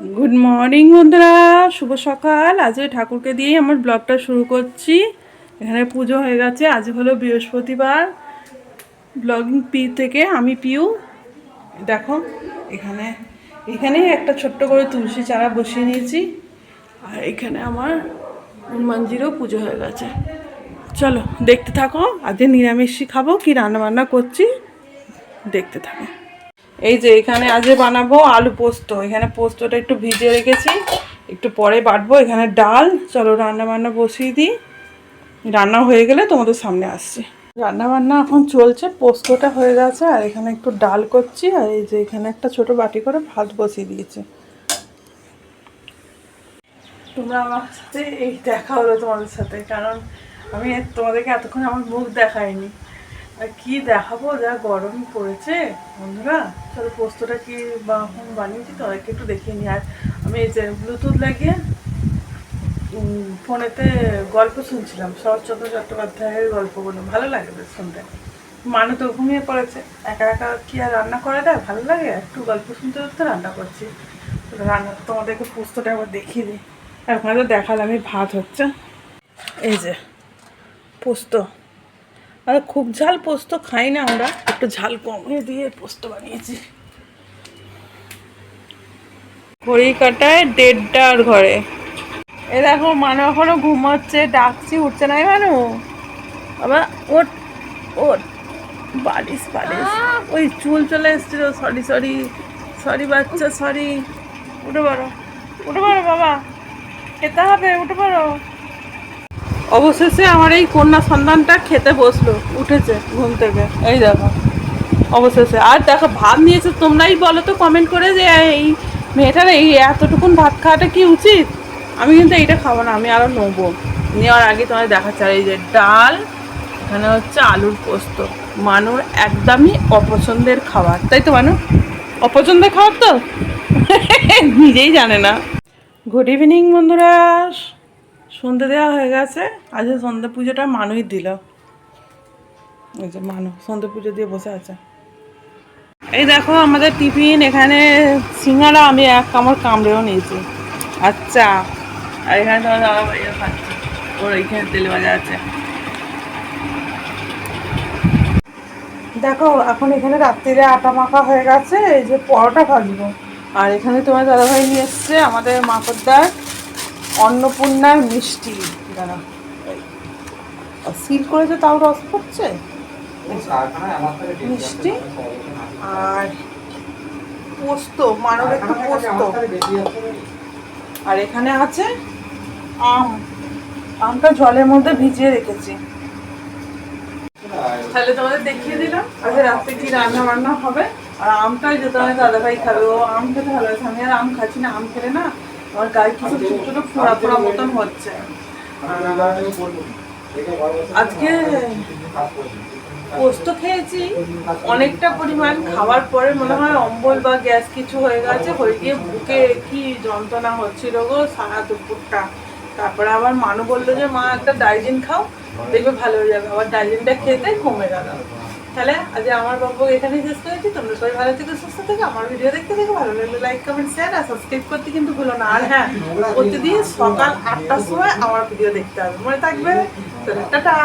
Good morning বন্ধুরা। শুভ সকাল। আজকে ঠাকুরকে দিয়েই আমার ব্লগটা শুরু করছি। এখানে পুজো হয়ে গেছে। আজ হলো বৃহস্পতিবার। ব্লগিং পি থেকে আমি পিউ। দেখো, এখানে এখানে একটা ছোট্ট করে তুলসী চারা বসিয়ে নিয়েছি। আর এখানে আমার হনুমানজিরও পুজো হয়ে গেছে। চলো, দেখতে থাকো। আজকে নিরামিষই খাব। কি রান্না বান্না করছি, দেখতে থাকো। এই যে এখানে আজ বানাবো আলু পোস্ত। এখানে পোস্তটা একটু ভিজে রেখেছি। একটু পরে বাটবো। এখানে ডাল। চলো রান্না বান্না বসিয়ে দিই। রান্না হয়ে গেলে তোমাদের সামনে আসছি। রান্না বান্না এখন চলছে। পোস্তটা হয়ে গেছে। আর এখানে একটু ডাল করছি। আর এই যে এখানে একটা ছোট বাটি করে ভাত বসিয়ে দিয়েছি। তোমরা আমার সাথে এই দেখা হলো তোমাদের সাথে। কারণ আমি তোমাদেরকে এতক্ষণ আমার মুখ দেখাইনি। আর কি দেখাবো? যা গরম পড়েছে, বন্ধুরা। চলো পোস্তটা কি বা এখন বানিয়েছি তাদেরকে একটু দেখিয়ে নিই। আর আমি এই যে ব্লুটুথ লাগিয়ে ফোনেতে গল্প শুনছিলাম। শরৎচন্দ্র চট্টোপাধ্যায়ের গল্পগুলো ভালো লাগে বেশ শুনতে। মানু তো ঘুমিয়ে পড়েছে। একা একা কি আর রান্না করে দেয় ভালো লাগে? একটু গল্প শুনতে শুনতে রান্না করছি। রান্না, তোমাদেরকে পোস্তটা আবার দেখিয়ে দিই। ওখানে তো দেখালামই ভাত হচ্ছে। এই যে পোস্ত। আর খুব ঝাল পোস্ত খাই না আমরা একটু ঝাল কমিয়ে দিয়ে পোস্ত বানিয়েছি। ঘড়ি কাটায় দেড়টার ঘরে। এ দেখো মানু এখনও ঘুমাচ্ছে ডাকছি উঠছে না মানু। বাবা ওট ওট বালিশ বালিশ। ওই চুল চলে এসেছিল সরি সরি সরি বাচ্চা সরি উঠে পারো উঠে পারো বাবা। খেতে হবে উঠে পারো অবশেষে আমার এই কন্যা সন্তানটা খেতে বসল, উঠেছে ঘুম থেকে। এই দেখো, অবশেষে। আর দেখো, ভাত নিয়েছে, তোমরাই বলো তো কমেন্ট করে যে, এই মেয়েটার এই এতটুকুন ভাত খাওয়াটা কি উচিত? আমি কিন্তু এইটা খাব না, আমি আরও নেব। নেওয়ার আগে তোমার দেখাচ্ছে, আর এই যে ডাল, এখানে হচ্ছে আলুর পোস্ত। মানুর একদমই অপছন্দের খাবার, তাই তো মানু? অপছন্দের খাবার তো? নিজেই জানে না। গুড ইভিনিং বন্ধুরা। সন্ধে দেওয়া হয়ে গেছে আজ সন্ধে পুজোটা মানুই দিল। এই যে মানু, সন্ধে পুজো দিয়ে বসে আছে। এই দেখো আমাদের টিফিন, এখানে সিঙ্গারা, আমি এক কামড় কামড়েও নিয়েছি। আচ্ছা আর এখানে তোমার খাচ্ছে ওর এইখানে তেলে ভাজা আছে। দেখো, এখন এখানে রাত্রিরে আটা মাখা হয়ে গেছে, এই যে পরোটা ভাজবো। আর এখানে তোমার দাদাভাই নিয়ে এসছে, আমাদের মাকড়দার। অন্নপূর্ণার মিষ্টি দাঁড়া সিল করেছে তাও রস পড়ছে? মিষ্টি? আর পোস্ত মানব একটু পোস্ত। আর এখানে আছে আম। আমটা জলের মধ্যে ভিজিয়ে রেখেছি। তাহলে তোমাদের দেখিয়ে দিলাম আজকে রাত্রে কি রান্না বান্না হবে। আর আমটাই যেতে হয় দাদাভাই খাবে। ও আম খেতে ভালোবাসে আমি আর আম খাচ্ছি না আম খেলে না আমার গায়ে কিছু ছোট ছোট ফোড়া ফোড়া মতন হচ্ছে। আজকে পোস্ত খেয়েছি, অনেকটা পরিমাণ। খাওয়ার পরে মনে হয় অম্বল বা গ্যাস কিছু হয়ে গেছে, হয়ে গিয়ে বুকে কি যন্ত্রণা হচ্ছিল গো সারা দুপুরটা। তারপরে আবার মানু বলল যে, মা, একটা ডাইজিন খাও, দেখবে ভালো হয়ে যাবে। আবার ডাইজিনটা খেতে কমে গেল। তাহলে আজ আমার গল্প এখানেই শেষ করেছি। তোমরা সবাই ভালো থেকে, সুস্থ থেকে, আমার ভিডিও দেখতে থেকে ভালো লাগলে লাইক কমেন্ট শেয়ার আর সাবস্ক্রাইব করতে কিন্তু ভুলো না। আর হ্যাঁ প্রতিদিন সকাল আটটার সময় আমার ভিডিও দেখতে হবে। মনে থাকবে? টাটা!